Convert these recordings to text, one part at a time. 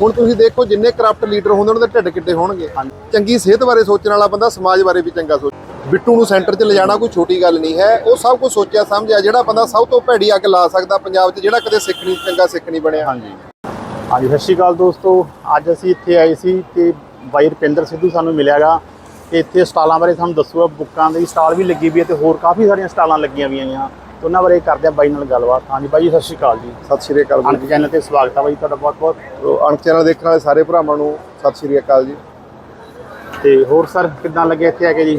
ਹੁਣ ਤੁਸੀਂ ਦੇਖੋ ਜਿੰਨੇ ਕਰਪਟ ਲੀਡਰ ਹੁੰਦੇ ਉਹਨਾਂ ਦੇ ਢਿੱਡ ਕਿੱਡੇ ਹੋਣਗੇ। ਚੰਗੀ ਸਿਹਤ ਬਾਰੇ ਸੋਚਣ ਵਾਲਾ ਬੰਦਾ ਸਮਾਜ ਬਾਰੇ ਵੀ ਚੰਗਾ ਸੋਚ। ਬਿੱਟੂ ਨੂੰ ਸੈਂਟਰ 'ਚ ਲਿਜਾਣਾ ਕੋਈ ਛੋਟੀ ਗੱਲ ਨਹੀਂ ਹੈ। ਉਹ ਸਭ ਕੁਝ ਸੋਚਿਆ, ਸਮਝਿਆ। ਜਿਹੜਾ ਬੰਦਾ ਸਭ ਤੋਂ ਭੈੜੀ ਅੱਗ ਲਾ ਸਕਦਾ ਪੰਜਾਬ 'ਚ, ਜਿਹੜਾ ਕਦੇ ਸਿੱਖ ਨਹੀਂ, ਚੰਗਾ ਸਿੱਖ ਨਹੀਂ ਬਣਿਆ। ਹਾਂਜੀ। ਹਾਂਜੀ, ਸਤਿ ਸ਼੍ਰੀ ਅਕਾਲ ਦੋਸਤੋ। ਅੱਜ ਅਸੀਂ ਇੱਥੇ ਆਏ ਸੀ ਤੇ ਬਾਈ ਰੁਪਿੰਦਰ ਸਿੱਧੂ ਸਾਨੂੰ ਮਿਲਿਆਗਾ। ਤੇ ਇੱਥੇ ਸਟਾਲਾਂ ਬਾਰੇ ਸਾਨੂੰ ਦੱਸੂਗਾ, ਬੁੱਕਾਂ ਦੀ ਸਟਾਲ ਵੀ ਲੱਗੀ ਵੀ ਹੈ ਤੇ ਹੋਰ ਕਾਫੀ ਸਾਰੀਆਂ ਸਟਾਲਾਂ ਲੱਗੀਆਂ ਵੀ ਆਈਆਂ। ਉਹਨਾਂ ਬਾਰੇ ਕਰਦੇ ਆ ਬਾਈ ਨਾਲ ਗੱਲਬਾਤ। ਹਾਂਜੀ ਬਾਈ ਜੀ, ਸਤਿ ਸ਼੍ਰੀ ਅਕਾਲ ਜੀ। ਸਤਿ ਸ਼੍ਰੀ ਅਕਾਲ ਅਣਖ ਚੈਨਲ ਤੇ ਸਵਾਗਤ ਹੈ ਬਾਈ ਤੁਹਾਡਾ ਬਹੁਤ ਬਹੁਤ। ਜੀ ਅਣਖ ਚੈਨਲ ਦੇਖਣ ਵਾਲੇ ਸਾਰੇ ਭਰਾਵਾਂ ਨੂੰ ਸਤਿ ਸ਼੍ਰੀ ਅਕਾਲ ਜੀ। ਤੇ ਹੋਰ ਸਰ ਕਿੱਦਾਂ ਲੱਗੇ ਇੱਥੇ ਆ ਕੇ ਜੀ?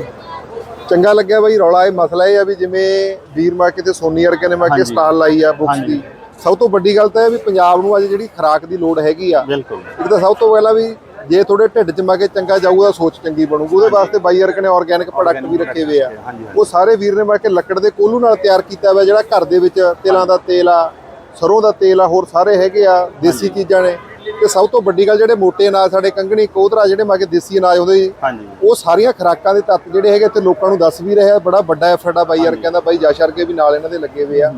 ਚੰਗਾ ਲੱਗਿਆ ਬਈ ਰੌਲਾ ਇਹ ਮਸਲਾ ਇਹ ਆ ਵੀ ਜਿਵੇਂ ਵੀਰ ਮਾਰਕੇ ਤੇ ਸੋਨੀ ਵਰਗੇ ਨੇ ਮਾਰਕੇ ਹਾਂਜੀ। ਸਟਾਲ ਲਾਈ ਆ ਬੁੱਕਸ ਹਾਂਜੀ। ਦੀ। ਸਭ ਤੋਂ ਵੱਡੀ ਗੱਲ ਤਾਂ ਇਹ ਆ ਵੀ ਪੰਜਾਬ ਨੂੰ ਅੱਜ ਜਿਹੜੀ ਖੁਰਾਕ ਦੀ ਲੋੜ ਹੈਗੀ ਆ ਬਿਲਕੁਲ। ਇੱਕ ਤਾਂ ਸਭ ਤੋਂ ਪਹਿਲਾਂ ਵੀ ਜੇ ਤੁਹਾਡੇ ਢਿੱਡ 'ਚ ਮਾ ਕੇ ਚੰਗਾ ਜਾਊਗਾ ਸੋਚ ਚੰਗੀ ਬਣੂਗੀ। ਉਹਦੇ ਵਾਸਤੇ ਬਾਈ ਵਰਗੇ ਨੇ ਆਰਗੈਨਿਕ ਪ੍ਰੋਡਕਟ ਵੀ ਰੱਖੇ ਹੋਏ ਆ। ਉਹ ਸਾਰੇ ਵੀਰ ਨੇ ਮਾ ਕੇ ਲੱਕੜ ਦੇ ਕੋਲੂ ਨਾਲ ਤਿਆਰ ਕੀਤਾ ਹੋਇਆ ਜਿਹੜਾ ਘਰ ਦੇ ਵਿੱਚ ਤਿਲਾਂ ਦਾ ਤੇਲ ਆ ਸਰੋਂ ਦਾ ਤੇਲ ਆ ਹੋਰ ਸਾਰੇ ਹੈਗੇ ਆ ਦੇਸੀ ਚੀਜ਼ਾਂ ਨੇ। ਤੇ ਸਭ ਤੋਂ ਵੱਡੀ ਗੱਲ ਜਿਹੜੇ ਮੋਟੇ ਅਨਾਜ ਸਾਡੇ ਕੰਗਣੀ ਕੋਧਰਾ ਜਿਹੜੇ ਮਾ ਕੇ ਦੇਸੀ ਅਨਾਜ ਹੁੰਦੇ ਉਹ ਸਾਰੀਆਂ ਖੁਰਾਕਾਂ ਦੇ ਤੱਤ ਜਿਹੜੇ ਹੈਗੇ ਤੇ ਲੋਕਾਂ ਨੂੰ ਦੱਸ ਵੀ ਰਿਹਾ ਬੜਾ ਵੱਡਾ ਐਫਰਟ ਆ ਬਾਈ ਯਾਰ ਕਹਿੰਦਾ ਬਾਈ ਜਸ਼ਰ ਕੇ ਵੀ ਨਾਲ ਇਹਨਾਂ ਦੇ ਲੱਗੇ ਹੋਏ ਆ।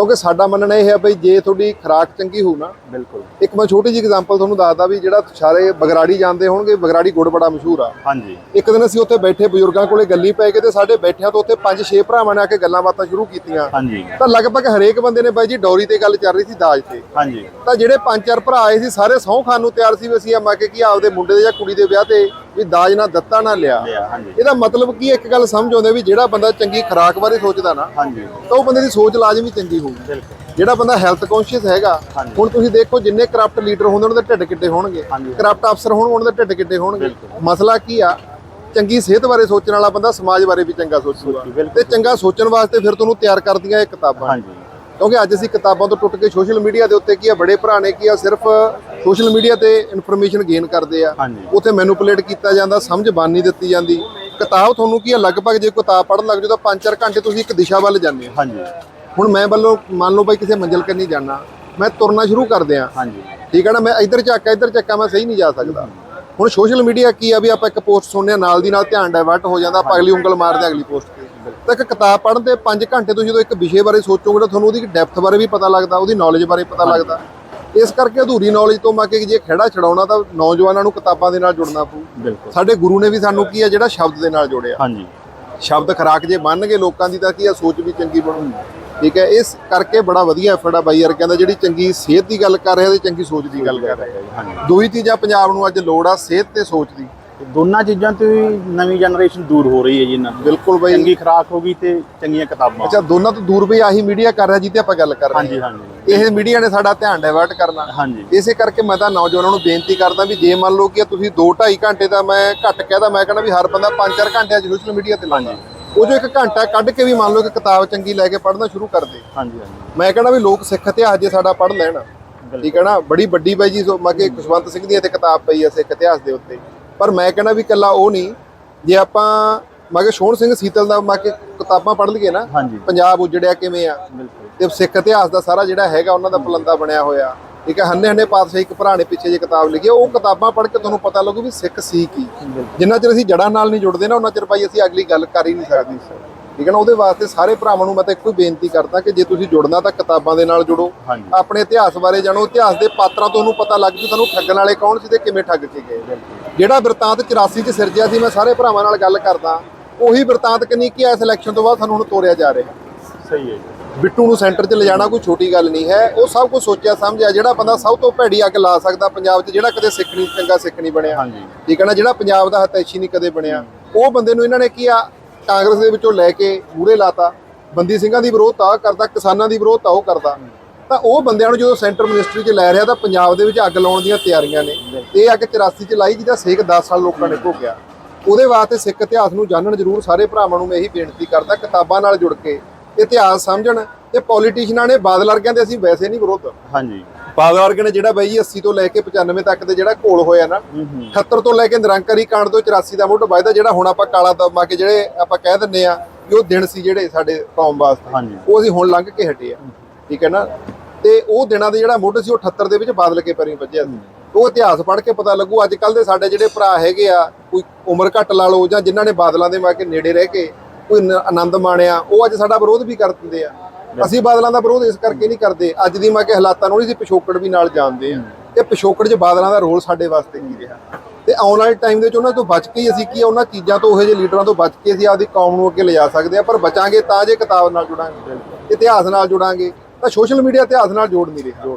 ਕਿਉਂਕਿ ਸਾਡਾ ਮੰਨਣਾ ਇਹ ਹੈ ਬਈ ਜੇ ਤੁਹਾਡੀ ਖੁਰਾਕ ਚੰਗੀ ਹੋਊ ਨਾ ਬਿਲਕੁਲ। ਇੱਕ ਮੈਂ ਛੋਟੀ ਜਿਹੀ ਐਗਜ਼ਾਮਪਲ ਤੁਹਾਨੂੰ ਦੱਸਦਾ ਵੀ ਜਿਹੜਾ ਸਾਰੇ ਬਗਰਾੜੀ ਜਾਂਦੇ ਹੋਣਗੇ ਬਗਰਾੜੀ ਗੁੜ ਬੜਾ ਮਸ਼ਹੂਰ ਆ। ਹਾਂਜੀ। ਇੱਕ ਦਿਨ ਅਸੀਂ ਉੱਥੇ ਬੈਠੇ ਬਜ਼ੁਰਗਾਂ ਕੋਲੇ ਗੱਲੀ ਪੈ ਕੇ ਤੇ ਸਾਡੇ ਬੈਠਿਆਂ ਤੋਂ ਉੱਥੇ ਪੰਜ ਛੇ ਭਰਾਵਾਂ ਨੇ ਆ ਕੇ ਗੱਲਾਂ ਬਾਤਾਂ ਸ਼ੁਰੂ ਕੀਤੀਆਂ। ਹਾਂਜੀ। ਤਾਂ ਲਗਭਗ ਹਰੇਕ ਬੰਦੇ ਨੇ ਬਾਈ ਜੀ ਡੌਰੀ ਤੇ ਗੱਲ ਚੱਲ ਰਹੀ ਸੀ ਦਾਜ ਤੇ। ਹਾਂਜੀ। ਤਾਂ ਜਿਹੜੇ ਪੰਜ ਚਾਰ ਭਰਾ ਆਏ ਸੀ ਸਾਰੇ ਸਹੁੰ ਖਾਣ ਨੂੰ ਤਿਆਰ ਸੀ ਵੀ ਅਸੀਂ ਆ ਕੇ ਕੀ ਆਪਦੇ ਮੁੰਡੇ ਦੇ ਜਾਂ ਕੁੜੀ ਦੇ ਵਿਆਹ ਤੇ। ਵੀ ਦਾਜ ਨਾ ਦਿੱਤਾ ਨਾ ਲਿਆ। ਲਿਆ ਹਾਂਜੀ। ਇਹਦਾ ਮਤਲਬ ਕੀ ਹੈ? ਇੱਕ ਗੱਲ ਸਮਝ ਆਉਂਦੇ ਵੀ ਜਿਹੜਾ ਬੰਦਾ ਚੰਗੀ ਖੁਰਾਕ ਬਾਰੇ ਸੋਚਦਾ ਨਾ ਹਾਂਜੀ। ਤਾਂ ਉਹ ਬੰਦੇ ਦੀ ਸੋਚ ਲਾਜ਼ਮੀ ਚੰਗੀ ਹੋਊਗੀ ਬਿਲਕੁਲ। ਜਿਹੜਾ ਬੰਦਾ ਹੈਲਥ ਕੌਨਸ਼ੀਅਸ ਹੈਗਾ ਹਾਂਜੀ। ਹੁਣ ਤੁਸੀਂ ਦੇਖੋ ਜਿੰਨੇ ਕਰਪਟ ਲੀਡਰ ਹੁੰਦੇ ਉਹਨਾਂ ਦੇ ਢਿੱਡ ਕਿੱਡੇ ਹੋਣਗੇ। ਹਾਂਜੀ। ਕਰਪਟ ਅਫਸਰ ਹੋਣ ਉਹਨਾਂ ਦੇ ਢਿੱਡ ਕਿੱਡੇ ਹੋਣਗੇ। ਬਿਲਕੁਲ। ਮਸਲਾ ਕੀ ਆ? ਚੰਗੀ ਸਿਹਤ ਬਾਰੇ ਸੋਚਣ ਵਾਲਾ ਬੰਦਾ ਸਮਾਜ ਬਾਰੇ ਵੀ ਚੰਗਾ ਸੋਚੂਗਾ। ਬਿਲਕੁਲ। ਤੇ ਚੰਗਾ ਸੋਚਣ ਵਾਸਤੇ ਫਿਰ ਤੁਹਾਨੂੰ ਤਿਆਰ ਕਰਦੀਆਂ ਇਹ ਕਿਤਾਬਾਂ। ਹਾਂਜੀ। ਕਿਉਂਕਿ ਅੱਜ ਅਸੀਂ ਕਿਤਾਬਾਂ ਤੋਂ ਟੁੱਟ ਕੇ ਸੋਸ਼ਲ ਮੀਡੀਆ ਦੇ ਉੱਤੇ ਕੀ ਆ? ਬੜੇ ਭਰਾ ਨੇ ਕੀ ਆ? ਸਿਰਫ ਸੋਸ਼ਲ ਮੀਡੀਆ ਤੇ ਇਨਫੋਰਮੇਸ਼ਨ ਗੇਨ ਕਰਦੇ ਆ। ਉੱਥੇ ਮੈਨੂਪੂਲੇਟ ਕੀਤਾ ਜਾਂਦਾ ਸਮਝ ਬਣ ਨਹੀਂ ਦਿੱਤੀ ਜਾਂਦੀ। ਕਿਤਾਬ ਤੁਹਾਨੂੰ ਕੀ ਆ ਲਗਭਗ ਜੇ ਕਿਤਾਬ ਪੜ੍ਹਨ ਲੱਗ ਜਾਓ ਤਾਂ 5-4 ਘੰਟੇ ਤੁਸੀਂ ਇੱਕ ਦਿਸ਼ਾ ਵੱਲ ਜਾਂਦੇ ਹੋ। ਹਾਂਜੀ। ਹੁਣ ਮੈਂ ਵੱਲੋਂ ਮੰਨ ਲਓ ਬਾਈ ਕਿਸੇ ਮੰਜ਼ਿਲ ਕੰਨੀ ਜਾਣਾ ਮੈਂ ਤੁਰਨਾ ਸ਼ੁਰੂ ਕਰ ਦਿਆਂ। ਹਾਂਜੀ। ਠੀਕ ਹੈ ਨਾ ਮੈਂ ਇੱਧਰ ਝਾਕਾ ਇੱਧਰ ਝਾਕਾ ਮੈਂ ਸਹੀ ਨਹੀਂ ਜਾ ਸਕਦਾ। ਹੁਣ ਸੋਸ਼ਲ ਮੀਡੀਆ ਕੀ ਆ ਵੀ ਆਪਾਂ ਇੱਕ ਪੋਸਟ ਸੁਣਨੇ ਆ ਨਾਲ ਦੀ ਨਾਲ ਧਿਆਨ ਡਾਇਵਰਟ ਹੋ ਜਾਂਦਾ ਆਪਾਂ ਅਗਲੀ ਉਂਗਲ ਮਾਰਦੇ ਹਾਂ ਅਗਲੀ ਪੋਸਟ ਤੇ। ਤਾਂ ਇੱਕ ਕਿਤਾਬ ਪੜ੍ਹਨ ਤੇ 5 ਘੰਟੇ ਤੁਸੀਂ ਜਦੋਂ ਇੱਕ ਵਿਸ਼ੇ ਬਾਰੇ ਸੋਚੋਗੇ ਤਾਂ ਤੁਹਾਨੂੰ ਉਹਦੀ ਡੈਪਥ ਬਾਰੇ ਵੀ ਪਤਾ ਲੱਗਦਾ ਉਹਦੀ ਨੌਲੇਜ ਬਾਰੇ ਪਤਾ ਲੱਗਦਾ। ਇਸ ਕਰਕੇ ਅਧੂਰੀ ਨੌਲੇਜ ਤੋਂ ਮਾ ਕੇ ਜੇ ਖੇੜਾ ਛਡਾਉਣਾ ਤਾਂ ਨੌਜਵਾਨਾਂ ਨੂੰ ਕਿਤਾਬਾਂ ਦੇ ਨਾਲ ਜੁੜਨਾ ਪਊ। ਸਾਡੇ ਗੁਰੂ ਨੇ ਵੀ ਸਾਨੂੰ ਕੀ ਆ ਜਿਹੜਾ ਸ਼ਬਦ ਦੇ ਨਾਲ ਜੋੜਿਆ। ਹਾਂਜੀ। ਸ਼ਬਦ ਖਰਾਕ ਜੇ ਮੰਨਗੇ ਲੋਕਾਂ ਦੀ ਤਾਂ ਕੀ ਆ ਸੋਚ ਵੀ ਚੰਗੀ ਬਣੂ ਠੀਕ ਹੈ ਇਸ ਕਰਕੇ ਬੜਾ ਵਧੀਆ ਐਫਰਟ ਆ ਬਾਈ ਯਾਰ ਕਹਿੰਦਾ ਜਿਹੜੀ ਚੰਗੀ ਸਿਹਤ ਦੀ ਗੱਲ ਕਰ ਰਿਹਾ ਤੇ ਚੰਗੀ ਸੋਚ ਦੀ ਗੱਲ ਕਰ ਰਿਹਾ। ਹਾਂਜੀ। ਦੋ ਹੀ ਚੀਜ਼ਾਂ ਪੰਜਾਬ ਨੂੰ ਅੱਜ ਲੋੜ ਆ ਸਿਹਤ ਤੇ ਸੋਚ ਦੀ। ਦੋਨਾਂ ਚੀਜ਼ਾਂ ਤੋਂ ਹੀ ਨਵੀਂ ਜਨਰੇਸ਼ਨ ਦੂਰ ਹੋ ਰਹੀ ਹੈ ਜੀ ਇਹਨਾਂ ਤੋਂ ਬਿਲਕੁਲ ਬਾਈ। ਚੰਗੀ ਖੁਰਾਕ ਹੋ ਗਈ ਤੇ ਚੰਗੀਆਂ ਕਿਤਾਬਾਂ। ਅੱਛਾ ਦੋਨਾਂ ਤੋਂ ਦੂਰ ਵੀ ਆਹੀ ਮੀਡੀਆ ਕਰ ਰਿਹਾ ਜਿਹਤੇ ਆਪਾਂ ਗੱਲ ਕਰ ਰਹੇ ਹਾਂਜੀ ਹਾਂਜੀ। ਹਾਂ ਇਹ ਮੀਡੀਆ ਨੇ ਸਾਡਾ ਧਿਆਨ ਡਾਇਵਰਟ ਕਰਨਾ। ਹਾਂਜੀ। ਇਸੇ ਕਰਕੇ ਮੈਂ ਤਾਂ ਨੌਜਵਾਨਾਂ ਨੂੰ ਬੇਨਤੀ ਕਰਦਾ ਵੀ ਜੇ ਮੰਨ ਲਓ ਕਿ ਤੁਸੀਂ 2 2.5 ਘੰਟੇ ਦਾ ਮੈਂ ਘੱਟ ਕਹਿਦਾ ਮੈਂ ਕਹਿੰਦਾ ਵੀ ਹਰ ਬੰਦਾ 5-4 ਘੰਟੇ ਸੋਸ਼ਲ ਮੀਡੀਆ ਤੇ ਲਾਉਂਦਾ। ਉਹ ਜੋ ਇੱਕ ਘੰਟਾ ਕੱਢ ਕੇ ਵੀ ਮੰਨ ਲਓ ਕਿ ਕਿਤਾਬ ਚੰਗੀ ਲੈ ਕੇ ਪੜ੍ਹਨਾ ਸ਼ੁਰੂ ਕਰ ਦੇ। ਹਾਂਜੀ ਹਾਂਜੀ। ਮੈਂ ਕਹਿੰਦਾ ਵੀ ਲੋਕ ਸਿੱਖ ਇਤਿਹਾਸ ਜੇ ਸਾਡਾ ਪੜ੍ਹ ਲੈਣ। ਠੀਕ ਹੈ ਨਾ? ਬੜੀ ਵੱਡੀ ਬਾਈ ਜੀ ਸੋ ਮਾਕੇ ਖੁਸ਼ਵੰਤ ਸਿੰਘ ਦੀ ਇੱਥੇ ਕਿਤਾਬ ਪਈ ਹੈ ਸਿੱਖ ਇਤਿਹਾਸ ਦੇ ਉੱਤੇ। ਪਰ ਮੈਂ ਕਹਿੰਦਾ ਵੀ ਕੱਲਾ ਉਹ ਨਹੀਂ। ਜੇ ਆਪਾਂ ਮਾਕੇ ਸ਼ੋਹਣ ਸਿੰਘ ਸੀਤਲ ਦਾ ਮਾਕੇ ਕਿਤਾਬਾਂ ਪੜ੍ਹ ਲਈਏ ਨਾ। ਪੰਜਾਬ ਉਜੜਿਆ ਕਿਵੇਂ ਆ? ਤੇ ਸਿੱਖ ਇਤਿਹਾਸ ਦਾ ਸਾਰਾ ਜਿਹੜਾ ਹੈਗਾ ਉਹਨਾਂ ਦਾ ਪਲੰਦਾ ਬਣਿਆ ਹੋਇਆ। ਠੀਕ ਹੈ ਹੰਨੇ ਹੰਨੇ ਪਾਤਸ਼ਾਹੀ ਇੱਕ ਭਰਾ ਨੇ ਪਿੱਛੇ ਜੇ ਕਿਤਾਬ ਲਿਖੀ ਉਹ ਕਿਤਾਬਾਂ ਪੜ੍ਹ ਕੇ ਤੁਹਾਨੂੰ ਪਤਾ ਲੱਗੂ ਵੀ ਸਿੱਖ ਸੀ ਕੀ। ਜਿੰਨਾ ਚਿਰ ਅਸੀਂ ਜੜਾਂ ਨਾਲ ਨਹੀਂ ਜੁੜਦੇ ਨਾ ਉਹਨਾਂ ਚਿਰ ਭਾਈ ਅਸੀਂ ਅਗਲੀ ਗੱਲ ਕਰ ਹੀ ਨਹੀਂ ਸਕਦੇ। ਠੀਕ ਹੈ ਨਾ ਉਹਦੇ ਵਾਸਤੇ ਸਾਰੇ ਭਰਾਵਾਂ ਨੂੰ ਮੈਂ ਤਾਂ ਇੱਕੋ ਹੀ ਬੇਨਤੀ ਕਰਦਾ ਕਿ ਜੇ ਤੁਸੀਂ ਜੁੜਨਾ ਤਾਂ ਕਿਤਾਬਾਂ ਦੇ ਨਾਲ ਜੁੜੋ। ਆਪਣੇ ਇਤਿਹਾਸ ਬਾਰੇ ਜਾਣੋ ਇਤਿਹਾਸ ਦੇ ਪਾਤਰਾਂ ਤੋਂ ਤੁਹਾਨੂੰ ਪਤਾ ਲੱਗ ਜੂ ਤੁਹਾਨੂੰ ਠੱਗਣ ਵਾਲੇ ਕੌਣ ਸੀ ਤੇ ਕਿਵੇਂ ਠੱਗ ਕੇ ਗਏ। ਜਿਹੜਾ ਬਿਰਤਾਂਤ 84 ਚ ਸਿਰਜਿਆ ਸੀ ਮੈਂ ਸਾਰੇ ਭਰਾਵਾਂ ਨਾਲ ਗੱਲ ਕਰਦਾ ਉਹੀ ਬਿਰਤਾਂਤ ਕਿੰਨੀ ਕੀ ਇਸ ਇਲੈਕਸ਼ਨ ਤੋਂ ਬਾਅਦ ਸਾਨੂੰ ਹੁਣ ਤੋਰਿਆ ਜਾ ਰਿਹਾ। ਸਹੀ ਹੈ ਬਿੱਟੂ ਨੂੰ ਸੈਂਟਰ 'ਚ ਲਿਜਾਣਾ ਕੋਈ ਛੋਟੀ ਗੱਲ ਨਹੀਂ ਹੈ ਉਹ ਸਭ ਕੁਝ ਸੋਚਿਆ ਸਮਝਿਆ ਜਿਹੜਾ ਬੰਦਾ ਸਭ ਤੋਂ ਭੈੜੀ ਅੱਗ ਲਾ ਸਕਦਾ ਪੰਜਾਬ 'ਚ ਜਿਹੜਾ ਕਦੇ ਸਿੱਖ ਨਹੀਂ ਚੰਗਾ ਸਿੱਖ ਨਹੀਂ ਬਣਿਆ। ਹਾਂਜੀ। ਠੀਕ ਹੈ ਨਾ ਜਿਹੜਾ ਪੰਜਾਬ ਦਾ ਹਤੈਸ਼ੀ ਨਹੀਂ ਕਦੇ ਬਣਿਆ। ਉਹ ਬੰਦੇ ਨੂੰ ਇਹਨਾਂ ਨੇ ਕੀ ਆ ਕਾਂਗਰਸ ਦੇ ਵਿੱਚੋਂ ਲੈ ਕੇ ਮੂਹਰੇ ਲਾਤਾ, ਬੰਦੀ ਸਿੰਘਾਂ ਦੀ ਵਿਰੋਧਤਾ ਉਹ ਕਰਦਾ, ਕਿਸਾਨਾਂ ਦੀ ਵਿਰੋਧਤਾ ਉਹ ਕਰਦਾ। ਤਾਂ ਉਹ ਬੰਦਿਆਂ ਨੂੰ ਜਦੋਂ ਸੈਂਟਰ ਮਿਨਿਸਟਰੀ 'ਚ ਲੈ ਰਿਹਾ ਤਾਂ ਪੰਜਾਬ ਦੇ ਵਿੱਚ ਅੱਗ ਲਾਉਣ ਦੀਆਂ ਤਿਆਰੀਆਂ ਨੇ। ਇਹ ਅੱਗ 84 'ਚ ਲਾਈ ਜਿਹਦਾ ਸੇਕ 10 ਸਾਲ ਲੋਕਾਂ ਨੇ ਭੋਗਿਆ। ਉਹਦੇ ਵਾਸਤੇ ਸਿੱਖ ਇਤਿਹਾਸ ਨੂੰ ਜਾਣਨ ਜ਼ਰੂਰ ਸਾਰੇ ਭਰਾਵਾਂ ਨੂੰ ਮੈਂ ਇਹੀ ਬੇਨਤੀ ਕਰਦਾ, ਕਿਤਾਬਾਂ ਨਾਲ ਜੁੜ ਕੇ ਇਤਿਹਾਸ ਸਮਝਣ ਤੇ ਪੋਲੀਟੀਸ਼ੀਅਨਾਂ ਨੇ ਬਾਦਲ ਵਰਗਿਆਂ ਦੇ ਅਸੀਂ ਵੈਸੇ ਨਹੀਂ ਵਿਰੋਧ। ਹਾਂਜੀ। ਬਾਦਲ ਵਰਗੇ ਨੇ ਜਿਹੜਾ ਬਾਈ ਜੀ 80 ਤੋਂ ਲੈ ਕੇ 95 ਤੱਕ ਦੇ ਜਿਹੜਾ ਘੋਲ ਹੋਇਆ ਨਾ ਹੂੰ ਹੂੰ। 78 ਤੋਂ ਲੈ ਕੇ ਨਿਰੰਕਾਰੀ ਕਾਂਡ ਤੋਂ 84 ਦਾ ਮੁੱਢ ਵੱਜਦਾ ਜਿਹੜਾ ਹੁਣ ਆਪਾਂ ਕਾਲਾ ਦਮਾ ਕੇ ਜਿਹੜੇ ਆਪਾਂ ਕਹਿ ਦਿੰਨੇ ਆ ਕਿ ਉਹ ਦਿਨ ਸੀ ਜਿਹੜੇ ਸਾਡੇ ਕੌਮ ਵਾਸਤੇ। ਉਹ ਅਸੀਂ ਹੁਣ ਲੰਘ ਕੇ ਹਟੇ ਆ। ਠੀਕ ਹੈ ਨਾ? ਤੇ ਉਹ ਦਿਨਾਂ ਦੇ ਜਿਹੜਾ ਮੁੱਢ ਸੀ ਉਹ 78 ਦੇ ਵਿੱਚ ਬਾਦਲ ਕੇ ਪੈਰੀ ਵੱਜਿਆ ਸੀ। ਉਹ ਇਤਿਹਾਸ ਪੜ੍ਹ ਕੇ ਪਤਾ ਲੱਗੂ ਅੱਜ ਕੱਲ ਦੇ ਸਾਡੇ ਜਿਹੜੇ ਭਰਾ ਹੈਗੇ ਆ ਕੋਈ ਉਮਰ ਘੱਟ ਲਾ ਲਓ ਜਾਂ ਜਿਨ੍ਹਾਂ ਨੇ ਬਾਦਲਾਂ ਦੇ ਮਾ ਕੇ ਨੇੜੇ ਰਹਿ ਕੇ ਕੋਈ ਆਨੰਦ ਮਾਣਿਆ ਉਹ ਅੱਜ ਸਾਡਾ ਵਿਰੋਧ ਵੀ ਕਰ ਦਿੰਦੇ ਆ। ਅਸੀਂ ਬਾਦਲਾਂ ਦਾ ਵਿਰੋਧ ਇਸ ਕਰਕੇ ਨਹੀਂ ਕਰਦੇ। ਅੱਜ ਦੀ ਮਾ ਕੇ ਹਾਲਾਤਾਂ ਨੂੰ ਅਸੀਂ ਪਿਛੋਕੜ ਵੀ ਨਾਲ ਜਾਣਦੇ ਆ ਕਿ ਪਿਛੋਕੜ 'ਚ ਬਾਦਲਾਂ ਦਾ ਰੋਲ ਸਾਡੇ ਵਾਸਤੇ ਕੀ ਰਿਹਾ? ਤੇ ਆਉਣ ਵਾਲੇ ਟਾਈਮ ਦੇ ਵਿੱਚ ਉਹਨਾਂ ਤੋਂ ਬਚ ਕੇ ਹੀ ਅਸੀਂ ਕੀ ਉਹਨਾਂ ਚੀਜ਼ਾਂ ਤੋਂ ਉਹੋ ਜਿਹੇ ਲੀਡਰਾਂ ਤੋਂ ਬਚ ਕੇ ਅਸੀਂ ਆਪਦੀ ਕੌਮ ਨੂੰ ਅੱਗੇ ਲਿਜਾ ਸਕਦੇ ਆ ਪਰ ਬਚਾਂਗੇ ਤਾਂ ਜੇ ਕਿਤਾਬ ਨਾਲ ਜੁੜਾਂਗੇ। ਇਤਿਹਾਸ ਨਾਲ ਜੁੜਾਂਗੇ। ਤਾਂ ਸੋਸ਼ਲ ਮੀਡੀਆ ਇਤਿਹਾਸ ਨਾਲ ਜੋੜ ਨਹੀਂ ਰਿਹਾ।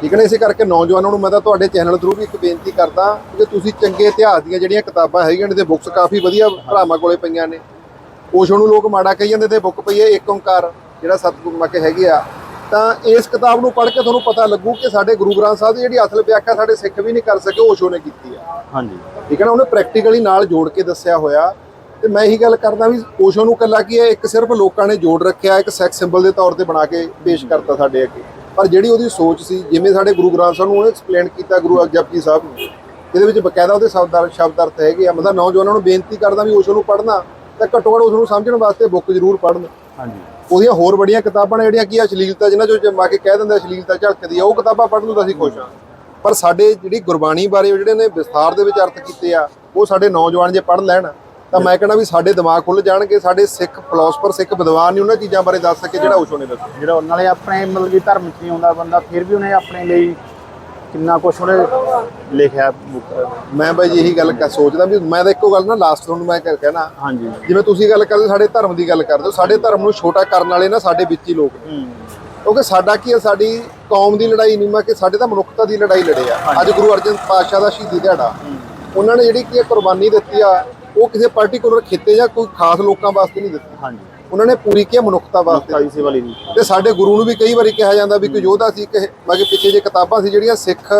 ਠੀਕ ਨਾ? ਇਸੇ ਕਰਕੇ ਨੌਜਵਾਨਾਂ ਨੂੰ ਮੈਂ ਤਾਂ ਤੁਹਾਡੇ ਚੈਨਲ ਥਰੂ ਵੀ ਇੱਕ ਬੇਨਤੀ ਕਰਦਾ ਕਿ ਤੁਸੀਂ ਚੰਗੇ ਇਤਿਹਾਸ ਦੀਆਂ ਜਿਹੜੀਆਂ ਕਿਤਾਬਾਂ ਹੈਗੀਆਂ ਨੇ ਤੇ ਬੁੱਕਸ ਕਾਫੀ ਵਧੀਆ ਭਰਾਵਾਂ ਕੋਲੇ ਪਈਆਂ ਨੇ। ਓਸ਼ੋ ਨੂੰ ਲੋਕ ਮਾੜਾ ਕਹੀ ਜਾਂਦੇ ਤੇ ਬੁੱਕ ਪਈ ਹੈ ਏਕ ਓੰਕਾਰ। ਜਿਹੜਾ ਸਤਿਗੁਰੂ ਮੱਕੇ ਹੈਗੇ ਆ ਤਾਂ ਇਸ ਕਿਤਾਬ ਨੂੰ ਪੜ੍ਹ ਕੇ ਤੁਹਾਨੂੰ ਪਤਾ ਲੱਗੂ ਕਿ ਸਾਡੇ ਗੁਰੂ ਗ੍ਰੰਥ ਸਾਹਿਬ ਦੀ ਜਿਹੜੀ ਅਸਲ ਵਿਆਖਿਆ ਸਾਡੇ ਸਿੱਖ ਵੀ ਨਹੀਂ ਕਰ ਸਕੇ ਓਸ਼ੋ ਨੇ ਕੀਤੀ ਆ। ਹਾਂਜੀ। ਠੀਕ ਹੈ ਨਾ? ਉਹਨੇ ਪ੍ਰੈਕਟੀਕਲੀ ਨਾਲ ਜੋੜ ਕੇ ਦੱਸਿਆ ਹੋਇਆ। ਤੇ ਮੈਂ ਇਹੀ ਗੱਲ ਕਰਦਾ ਵੀ ਓਸ਼ੋ ਨੂੰ ਕੱਲਾ ਕੀ ਹੈ? ਇੱਕ ਸਿਰਫ ਲੋਕਾਂ ਨੇ ਜੋੜ ਰੱਖਿਆ ਇੱਕ ਸੈਕਸ ਸਿੰਬਲ ਦੇ ਤੌਰ ਤੇ ਬਣਾ ਕੇ ਪੇਸ਼ ਕਰਤਾ ਸਾਡੇ ਅੱਗੇ। ਪਰ ਜਿਹੜੀ ਉਹਦੀ ਸੋਚ ਸੀ ਜਿਵੇਂ ਸਾਡੇ ਗੁਰੂ ਗ੍ਰੰਥ ਸਾਹਿਬ ਨੂੰ ਉਹਨੇ ਐਕਸਪਲੇਨ ਕੀਤਾ ਗੁਰੂ ਜਪਜੀ ਸਾਹਿਬ ਨੂੰ ਇਹਦੇ ਵਿੱਚ ਬਕਾਇਦਾ ਉਹਦੇ ਸ਼ਬਦ ਸ਼ਬਦ ਅਰਥ ਹੈਗੇ ਆ। ਮਤਲਬ ਨੌਜਵਾਨਾਂ ਨੂੰ ਬੇਨਤੀ ਕਰਦਾ ਵੀ ਓਸ਼ੋ ਨੂੰ ਪੜ੍ਹਨਾ ਤਾਂ ਘੱਟੋ ਘੱਟ ਉਸ ਨੂੰ ਸਮਝਣ ਵਾਸਤੇ ਬੁੱਕ ਜ਼ਰੂਰ ਪੜ੍ਹਨ। ਹਾਂਜੀ। ਉਹਦੀਆਂ ਹੋਰ ਬੜੀਆਂ ਕਿਤਾਬਾਂ ਨੇ ਜਿਹੜੀਆਂ ਕੀ ਅਸ਼ਲੀਲਤਾ, ਜਿਨ੍ਹਾਂ ਚੋਂ ਜਮਾ ਕੇ ਕਹਿ ਦਿੰਦੇ ਅਸ਼ਲੀਲਤਾ ਝਲਕਦੀ ਆ, ਉਹ ਕਿਤਾਬਾਂ ਪੜ੍ਹਨ ਨੂੰ ਤਾਂ ਅਸੀਂ ਖੁਸ਼ ਹਾਂ ਪਰ ਸਾਡੇ ਜਿਹੜੀ ਗੁਰਬਾਣੀ ਬਾਰੇ ਜਿਹੜੇ ਨੇ ਵਿਸਥਾਰ ਦੇ ਵਿੱਚ ਅਰਥ ਕੀਤੇ ਆ, ਉਹ ਸਾਡੇ ਨੌਜਵਾਨ ਜੇ ਪੜ੍ਹ ਲੈਣ, ਤਾਂ ਮੈਂ ਕਹਿੰਦਾ ਵੀ ਸਾਡੇ ਦਿਮਾਗ ਖੁੱਲ ਜਾਣਗੇ, ਸਾਡੇ ਸਿੱਖ ਫਿਲਾਸਫਰ ਸਿੱਖ ਵਿਦਵਾਨ ਨਹੀਂ ਉਹਨਾਂ ਚੀਜ਼ਾਂ ਬਾਰੇ ਦੱਸ ਸਕੇ ਜਿਹੜਾ ਉਸ਼ੋ ਨੇ ਦੱਸਿਆ ਜਿਹੜਾ ਉਹਨਾਂ ਨੇ ਆਪਣੇ ਮਤਲਬ ਕਿ ਧਰਮ ਚ ਨਹੀਂ ਆਉਂਦਾ ਬੰਦਾ, ਫਿਰ ਵੀ ਉਹਨੇ ਆਪਣੇ ਲਈ ਕਿੰਨਾ ਕੁਛ ਉਹਨੇ ਲਿਖਿਆ। ਮੈਂ ਬਾਈ ਇਹੀ ਗੱਲ ਕਰ ਸੋਚਦਾ ਵੀ ਮੈਂ ਤਾਂ ਇੱਕੋ ਗੱਲ ਨਾ ਲਾਸਟ ਤੁਹਾਨੂੰ ਮੈਂ ਕਹਿ- ਕਹਿਣਾ। ਹਾਂਜੀ। ਜਿਵੇਂ ਤੁਸੀਂ ਗੱਲ ਕਰਦੇ ਸਾਡੇ ਧਰਮ ਦੀ ਗੱਲ ਕਰਦੇ ਹੋ ਸਾਡੇ ਧਰਮ ਨੂੰ ਛੋਟਾ ਕਰਨ ਵਾਲੇ ਨਾ ਸਾਡੇ ਵਿੱਚ ਹੀ ਲੋਕ ਕਿਉਂਕਿ ਸਾਡਾ ਕੀ ਹੈ ਸਾਡੀ ਕੌਮ ਦੀ ਲੜਾਈ ਨਹੀਂ ਮੈਂ ਕਿ ਸਾਡੇ ਤਾਂ ਮਨੁੱਖਤਾ ਦੀ ਲੜਾਈ ਲੜੇ ਆ। ਅੱਜ ਗੁਰੂ ਅਰਜਨ ਪਾਤਸ਼ਾਹ ਦਾ ਸ਼ਹੀਦੀ ਦਿਹਾੜਾ। ਉਹਨਾਂ ਨੇ ਜਿਹੜੀ ਕੀ ਕੁਰਬਾਨੀ ਦਿੱਤੀ ਆ ਉਹ ਕਿਸੇ ਪਾਰਟਿਕੂਲਰ ਖਿੱਤੇ ਜਾਂ ਕੋਈ ਖਾਸ ਲੋਕਾਂ ਵਾਸਤੇ ਨਹੀਂ ਦਿੱਤੀ। ਹਾਂਜੀ। ਉਹਨਾਂ ਨੇ ਪੂਰੀ ਕੀ ਹੈ ਮਨੁੱਖਤਾ ਵਾਸਤੇ। ਸੇਵਾ ਲਈ ਦੀ ਤੇ ਸਾਡੇ ਗੁਰੂ ਨੂੰ ਵੀ ਕਈ ਵਾਰੀ ਕਿਹਾ ਜਾਂਦਾ ਵੀ ਕੋਈ ਯੋਧਾ ਸੀ ਕਿ ਮਾਗੇ ਪਿੱਛੇ ਜੇ ਕਿਤਾਬਾਂ ਸੀ ਜਿਹੜੀਆਂ ਸਿੱਖ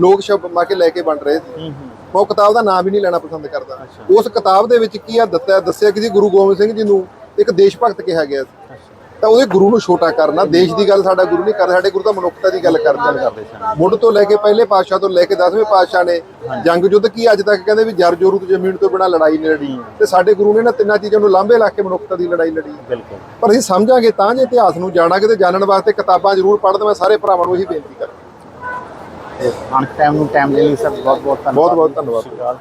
ਲੋਕ ਸ਼ਬਦ ਮਾ ਕੇ ਲੈ ਕੇ ਬਣ ਰਹੇ ਸੀ। ਮੈਂ ਉਹ ਕਿਤਾਬ ਦਾ ਨਾਮ ਵੀ ਨਹੀਂ ਲੈਣਾ ਪਸੰਦ ਕਰਦਾ। ਉਸ ਕਿਤਾਬ ਦੇ ਵਿੱਚ ਕੀ ਆ ਦੱਸਿਆ ਦੱਸਿਆ ਕਿ ਜੀ ਗੁਰੂ ਗੋਬਿੰਦ ਸਿੰਘ ਜੀ ਨੂੰ ਇੱਕ ਦੇਸ਼ ਭਗਤ ਕਿਹਾ ਗਿਆ ਸੀ। ਤਾਂ ਉਹਦੇ ਗੁਰੂ ਨੂੰ ਛੋਟਾ ਕਰਨਾ ਦੇਸ਼ ਦੀ ਗੱਲ ਸਾਡਾ ਗੁਰੂ ਨਹੀਂ ਕਰਦਾ ਸਾਡੇ ਗੁਰੂ ਤਾਂ ਮਨੁੱਖਤਾ ਦੀ ਗੱਲ ਕਰਦੇ ਕਰਦੇ ਸਨ। ਮੁੱਢ ਤੋਂ ਲੈ ਕੇ ਪਹਿਲੇ ਪਾਤਸ਼ਾਹ ਤੋਂ ਲੈ ਕੇ 10ਵੇਂ ਪਾਤਸ਼ਾਹ ਨੇ ਜੰਗ ਯੁੱਧ ਕੀ ਅੱਜ ਤੱਕ ਕਹਿੰਦੇ ਵੀ ਜਰ ਜੋਰੂ ਤੇ ਜ਼ਮੀਨ ਤੋਂ ਬਿਨਾ ਲੜਾਈ ਨਹੀਂ ਲੜੀ। ਤੇ ਸਾਡੇ ਗੁਰੂ ਨੇ ਨਾ ਤਿੰਨਾਂ ਚੀਜ਼ਾਂ ਨੂੰ ਲਾਂਭੇ ਲਾ ਕੇ ਮਨੁੱਖਤਾ ਦੀ ਲੜਾਈ ਲੜੀ। ਬਿਲਕੁਲ। ਪਰ ਅਸੀਂ ਸਮਝਾਂਗੇ ਤਾਂ ਜੇ ਇਤਿਹਾਸ ਨੂੰ ਜਾਣਾਂਗੇ ਤੇ ਜਾਣਨ ਵਾਸਤੇ ਕਿਤਾਬਾਂ ਜ਼ਰੂਰ ਪੜ੍ਹਦਾ ਮੈਂ ਸਾਰੇ ਭਰਾਵਾਂ ਨੂੰ ਇਹੀ ਬੇਨਤੀ ਕਰਾਂ ਤੇ ਅਣ ਟਾਈਮ ਨੂੰ ਟਾਈਮ ਲਈ ਸਰ ਬਹੁਤ ਬਹੁਤ ਧੰਨਵਾਦ। ਬਹੁਤ ਬਹੁਤ ਧੰਨਵਾਦ।